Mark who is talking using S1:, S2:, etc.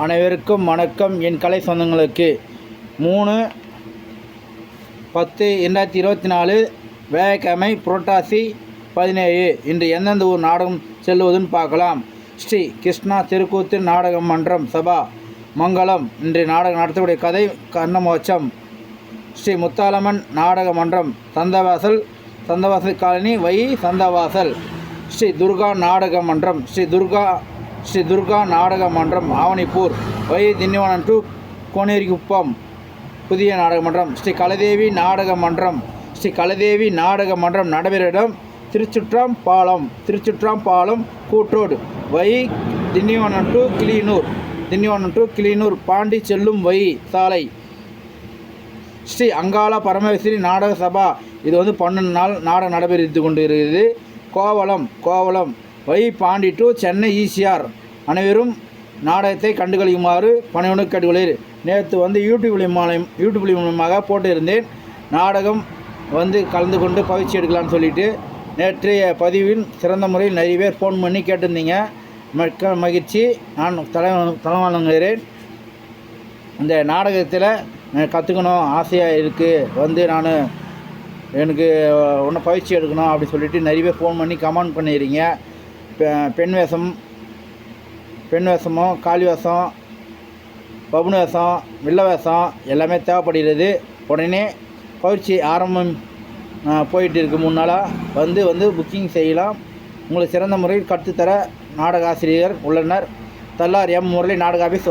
S1: அனைவருக்கும் வணக்கம். என் கலை சொந்தங்களுக்கு மூணு பத்து ரெண்டாயிரத்தி இருபத்தி நாலு வேலைக்கிழமை புரட்டாசி பதினேழு. இன்று எந்தெந்த ஊர் நாடகம் செல்வதுன்னு பார்க்கலாம். ஸ்ரீ கிருஷ்ணா திருக்கூத்து நாடக மன்றம் சபா மங்களம் இன்று நாடகம் நடத்தக்கூடிய கதை கண்ணமோச்சம் ஸ்ரீ முத்தாலம்மன் நாடக மன்றம் சந்தவாசல் சந்தவாசல் காலனி வை சந்தவாசல். ஸ்ரீ துர்கா நாடக மன்றம். ஸ்ரீ துர்கா ஸ்ரீ துர்கா நாடக மன்றம் ஆவணிப்பூர் வை திண்டிவனம் டு கோனேரிக்குப்பம் புதிய நாடக மன்றம். ஸ்ரீ கலதேவி நாடக மன்றம். ஸ்ரீ கலதேவி நாடக மன்றம் நடைபெற இடம் Thiruchitrambalam Thiruchitrambalam கூட்ரோடு via Tindivanam to Kiliyanur Tindivanam to Kiliyanur Pondy செல்லும் வை சாலை. ஸ்ரீ அங்காள பரமேஸ்வரி நாடக சபா. இது வந்து பன்னெண்டு நாள் நாடகம் நடைபெறுத்து கொண்டு இருக்கிறது Kovalam Kovalam via Pondy to Chennai ECR. அனைவரும் நாடகத்தை கண்டுகளிக்குமாறு பணியுடன் கேட்டுக்கொள்கிறேன். நேற்று வந்து யூடியூப் மூலம் யூடியூப் மூலமாக போட்டிருந்தேன். நாடகம் வந்து கலந்து கொண்டு பயிற்சி எடுக்கலாம்னு சொல்லிட்டு நேற்றைய பதிவில் சிறந்த முறையில் நிறைய பேர் ஃபோன் பண்ணி கேட்டிருந்தீங்க. மிக்க மகிழ்ச்சி. நான் தலை தலைவணங்குகிறேன் இந்த நாடகத்தில் கற்றுக்கணும் ஆசையாக இருக்குது வந்து நான் எனக்கு ஒன்றும் பயிற்சி எடுக்கணும் அப்படி சொல்லிட்டு நிறைய பேர் ஃபோன் பண்ணி கமெண்ட் பண்ணிடுறீங்க பெண் வேஷம் பெண் வேஷமும் காளி வேஷம் பபுன் வேஷம் வில்ல வேஷம் எல்லாமே தேவைப்படுகிறது. உடனே பயிற்சி ஆரம்பம் போயிட்டு இருக்கு மூணு நாளாக வந்து வந்து புக்கிங் செய்யலாம். உங்களுக்கு சிறந்த முறையில் கற்றுத்தர நாடக ஆசிரியர் உள்ளனர். தல்லார் எம் முரளி நாடக ஆஃபீஸ் வரும்.